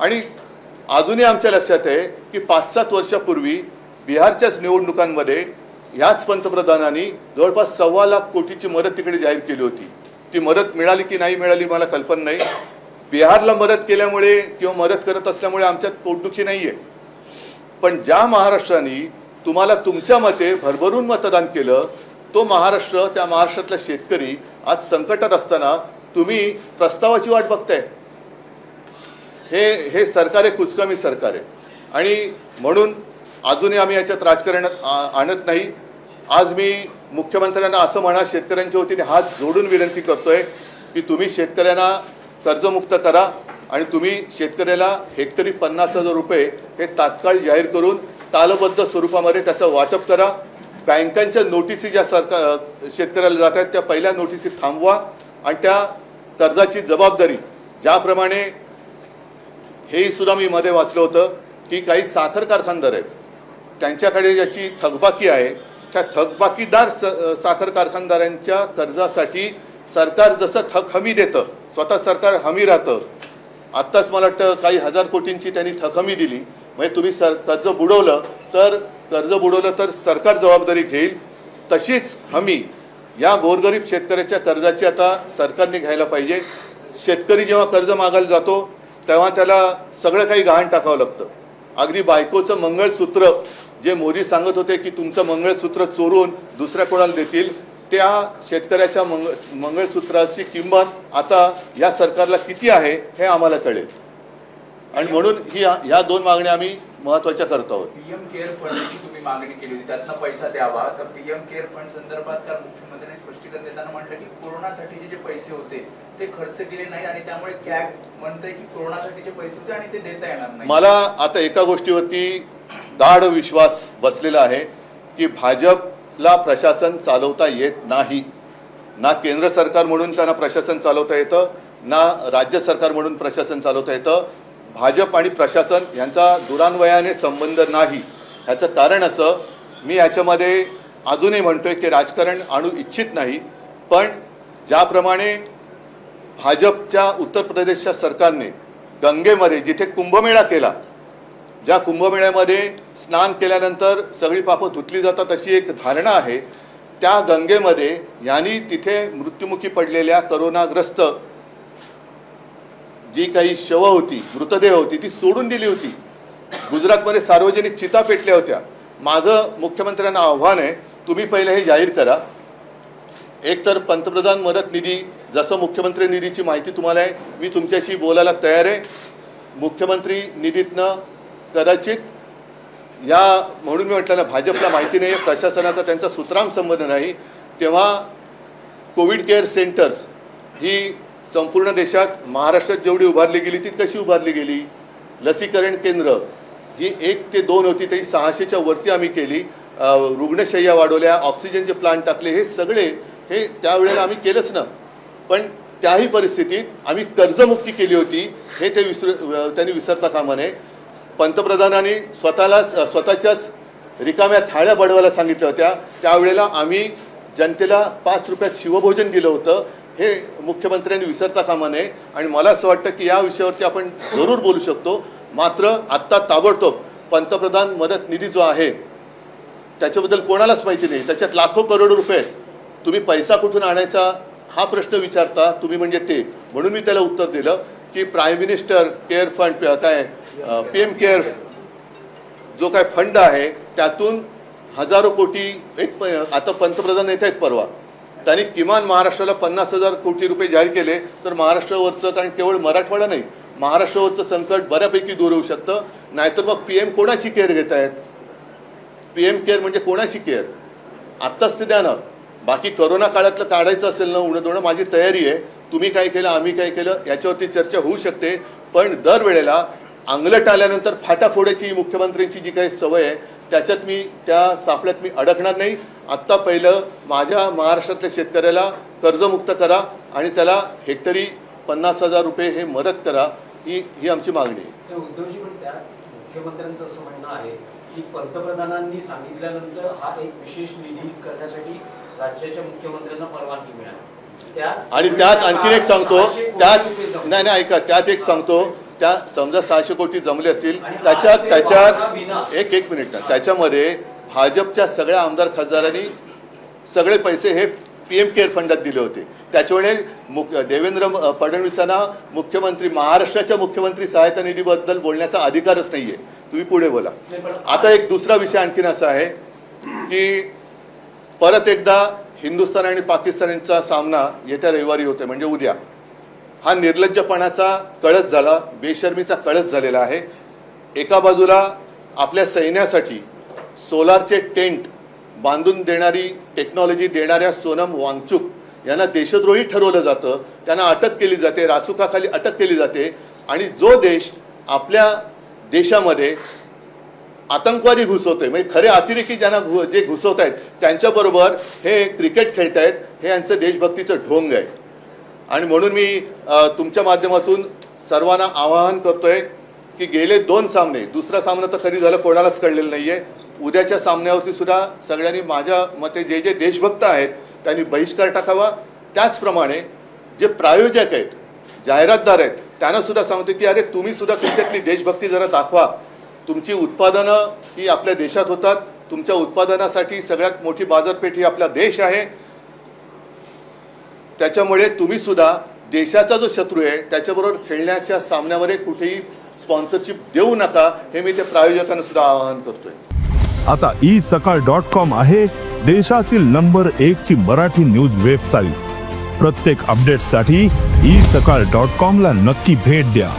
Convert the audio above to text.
आणि अजूनही आमच्या लक्षात आहे की पाच सात वर्षापूर्वी बिहारच्याच निवडणुकांमध्ये ह्याच पंतप्रधानांनी जवळपास सव्वा लाख कोटीची मदत तिकडे जाहीर केली होती. ती मदत मिळाली की नाही मिळाली मला कल्पना नाही. बिहारला मदत केल्यामुळे किंवा मदत करत असल्यामुळे आमच्यात पोटदुखी नाही आहे पण ज्या महाराष्ट्राने तुम्हाला तुमच्या मते भरभरून मतदान केलं तो महाराष्ट्र त्या महाराष्ट्रातला शेतकरी आज संकटात असताना तुम्ही प्रस्तावाची वाट बघताय. हे हे सरकार आहे कुचकामी सरकार आहे. आणि म्हणून अजूनही आम्ही याच्यात राजकारण आ- आणत नाही. आज मी मुख्यमंत्र्यांना असं म्हणा शेतकऱ्यांच्या वतीने हात जोडून विनंती करतोय की तुम्ही शेतकऱ्यांना कर्जमुक्त करा आणि तुम्ही शेतकऱ्याला हेक्टरी पन्नास हजार रुपये हे तात्काळ जाहीर करून कालबद्ध स्वरूपामध्ये त्याचं वाटप करा. बँकांच्या नोटिसी ज्या सरकार शेतकऱ्याला जात आहेत त्या पहिल्या नोटिसी थांबवा. आणि त्या कर्जाची जबाबदारी ज्याप्रमाणे हेही सुद्धा मी मध्ये वाचलं होतं की काही साखर कारखानदार आहेत. त्यांच्याकडे ज्याची थकबाकी आहे त्या थकबाकीदार स साखर कारखानदारांच्या कर्जासाठी सरकार जसं थक हमी देतं स्वतः सरकार हमी राहतं. आत्ताच मला वाटतं काही हजार कोटींची त्यांनी थक हमी दिली. म्हणजे तुम्ही सर कर्ज बुडवलं तर कर्ज बुडवलं तर सरकार जबाबदारी घेईल. तशीच हमी या गोरगरीब शेतकऱ्याच्या कर्जाची आता सरकारने घ्यायला पाहिजे. शेतकरी जेव्हा कर्ज मागायला जातो तेव्हा त्याला सगळं काही गहाण टाकावं लागतं. अगदी बायकोचं मंगळसूत्र जे मोदी सांगत होते की तुमचं मंगळसूत्र चोरून दुसऱ्या कोणाला देतील त्या शेतकऱ्याच्या मंग मंगळसूत्राची किंमत आता या सरकारला किती आहे हे आम्हाला कळेल. आणि म्हणून ही ह्या दोन मागण्या आम्ही महत्त्वाच्या करत आहोत. पीएम केअर फंडची तुम्ही मागणी केली होती त्यातनं पैसा द्यावा. तर पीएम केअर फंड संदर्भात काल मुख्यमंत्र्यांनी स्पष्टीकरण देताना म्हटलं की कोरोनासाठीचे जे पैसे होते ते खर्च केले नाही आणि त्यामुळे कॅग म्हणतंय की कोरोनासाठीचे पैसे होते आणि ते देता येणार नाही. मला आता एका गोष्टीवरती गाढ विश्वास बसलेला आहे की भाजपला प्रशासन चालवता येत नाही. ना केंद्र सरकार म्हणून त्यांना प्रशासन चालवता येतं ना राज्य सरकार म्हणून प्रशासन चालवता येतं. भाजप आणि प्रशासन यांचा दुरान्वयाने संबंध नाही ह्याचं कारण असं मी याच्यामध्ये अजूनही म्हणतो आहे की राजकारण आणू इच्छित नाही पण ज्याप्रमाणे भाजपच्या उत्तर प्रदेशच्या सरकारने गंगेमध्ये जिथे कुंभमेळा केला ज्या कुंभमेळ्यामध्ये स्नान केल्यानंतर सगळी पापं धुतली जातात अशी एक धारणा आहे त्या गंगेमध्ये यांनी तिथे मृत्युमुखी पडलेल्या करोनाग्रस्त जी काही शव होती मृतदेह होती ती सोडून दिली होती. गुजरातमध्ये सार्वजनिक चिता पेटल्या होत्या. माझं मुख्यमंत्र्यांना आव्हान आहे तुम्ही पहिले हे जाहीर करा. एकतर पंतप्रधान मदत निधी जसं मुख्यमंत्री निधीची माहिती तुम्हाला आहे मी तुमच्याशी बोलायला तयार आहे. मुख्यमंत्री निधीतनं कदाचित या म्हणून मी म्हटलं ना भाजपला माहिती नाही आहे प्रशासनाचा त्यांचा सुतराम संबंध नाही. तेव्हा कोविड केअर सेंटर्स ही संपूर्ण देशात महाराष्ट्रात जेवढी उभारली गेली ती कशी उभारली गेली? लसीकरण केंद्र ही एक ते दोन होती तरी सहाशेच्या वरती आम्ही केली. रुग्णशय्या वाढवल्या ऑक्सिजनचे प्लांट टाकले हे सगळे हे त्यावेळेला आम्ही केलंच ना. पण त्याही परिस्थितीत आम्ही कर्जमुक्ती केली होती हे ते विसर त्यांनी विसरता कामा नये. पंतप्रधानांनी स्वतःलाच स्वतःच्याच रिकाम्या थाळ्या बडवायला सांगितल्या होत्या. त्यावेळेला आम्ही जनतेला पाच रुपयात शिवभोजन दिलं होतं. हे मुख्यमंत्र्यांनी विसरता कामा नये. आणि मला असं वाटतं की या विषयावरती आपण जरूर बोलू शकतो. मात्र आत्ता ताबडतोब पंतप्रधान मदत निधी जो आहे त्याच्याबद्दल कोणालाच माहिती नाही. त्याच्यात लाखो करोड रुपये तुम्ही पैसा कुठून आणायचा हा प्रश्न विचारता तुम्ही म्हणजे ते. म्हणून मी त्याला उत्तर दिलं की प्राईम मिनिस्टर केअर फंड काय पी एम केअर जो काय फंड आहे त्यातून हजारो कोटी एक प- आता पंतप्रधान येत आहेत परवा. त्यांनी किमान महाराष्ट्राला पन्नास हजार कोटी रुपये जाहीर केले तर महाराष्ट्रावरचं कारण केवळ मराठवाडा नाही महाराष्ट्रावरचं संकट बऱ्यापैकी दूर होऊ शकतं. नाहीतर मग पी एम कोणाची केअर घेत आहेत? पी एम केअर म्हणजे कोणाची केअर? आत्ताच ते द्या ना. बाकी करोना काळातलं काढायचं असेल ना उणं दोणं माझी तयारी आहे. तुम्ही काय केलं आम्ही काय केलं याच्यावरती चर्चा होऊ शकते. पण दरवेळेला अंगलट आल्यानंतर फाटा फोडायची मुख्यमंत्र्यांची जी काही सवय आहे त्याच्यात मी त्या सापड्यात मी अडकणार नाही आत्ता पहिलं माझ्या महाराष्ट्रातल्या शेतकऱ्याला कर्जमुक्त करा आणि त्याला हेक्टरी पन्नास हजार रुपये हे मदत करा ही ही आमची मागणी आहे उद्धवजी म्हणतात मुख्यमंत्र्यांचं असं म्हणणं आहे की पंतप्रधानांनी सांगितल्यानंतर हा एक विशेष निधी करण्यासाठी राज्याच्या मुख्यमंत्र्यांना परवानगी मिळाली आणि त्यात आणखीन एक सांगतो त्यात. नाही नाही ऐका त्यात एक सांगतो त्या समजा सहाशे कोटी जमले असतील त्याच्यात त्याच्यात एक एक मिनिट ना. त्याच्यामध्ये भाजपच्या सगळ्या आमदार खासदारांनी सगळे पैसे हे पी एम केअर फंडात दिले होते. त्याच्यामुळे मुख्य देवेंद्र फडणवीसांना मुख्यमंत्री महाराष्ट्राच्या मुख्यमंत्री सहायता निधीबद्दल बोलण्याचा अधिकारच नाहीये. तुम्ही पुढे बोला. आता एक दुसरा विषय आणखीन असा आहे की परत एकदा हिंदुस्थान आणि पाकिस्तानचा सामना येत्या रविवारी होतोय म्हणजे उद्या. हा निर्लज्जपणाचा कळस झाला बेशर्मीचा कळस झालेला आहे. एका बाजूला आपल्या सैन्यासाठी सोलारचे टेंट बांधून देणारी टेक्नॉलॉजी देणाऱ्या सोनम वांगचुक यांना देशद्रोही ठरवलं जातं. त्यांना अटक केली जाते रासुकाखाली अटक केली जाते आणि जो देश आपल्या देशामध्ये आतंकवादी घुसवतोय म्हणजे खरे अतिरेकी ज्यांना घु जे घुसवत आहेत त्यांच्याबरोबर हे क्रिकेट खेळत आहेत हे यांचं देशभक्तीचं ढोंग आहे. आणि म्हणून मी तुमच्या माध्यमातून सर्वांना आवाहन करतोय की गेले दोन सामने दुसरा सामना तर खरी झालं कोणालाच कळलेलं नाही आहे उद्याच्या सामन्यावरती सुद्धा सगळ्यांनी माझ्या मते जे जे देशभक्त आहेत त्यांनी बहिष्कार टाकावा. त्याचप्रमाणे जे प्रायोजक आहेत जाहिरातदार आहेत त्यांना सुद्धा सांगतो की अरे तुम्ही सुद्धा तुमच्यातली देशभक्ती जरा दाखवा. तुमची उत्पादनं ही आपल्या देशात होतात. तुमच्या उत्पादनासाठी सगळ्यात मोठी बाजारपेठ ही आपला देश आहे. त्याच्यामुळे तुम्ही सुद्धा देशाचा जो शत्रू आहे त्याच्याबरोबर खेळण्याच्या सामन्यामध्ये कुठेही स्पॉन्सरशिप देऊ नका हे मी त्या प्रायोजकांना सुद्धा आवाहन करतोय. आता ई सकाळ डॉट कॉम आहे देशातील नंबर एक ची मराठी न्यूज वेबसाईट. प्रत्येक अपडेटसाठी ई सकाळ डॉट कॉम ला नक्की भेट द्या.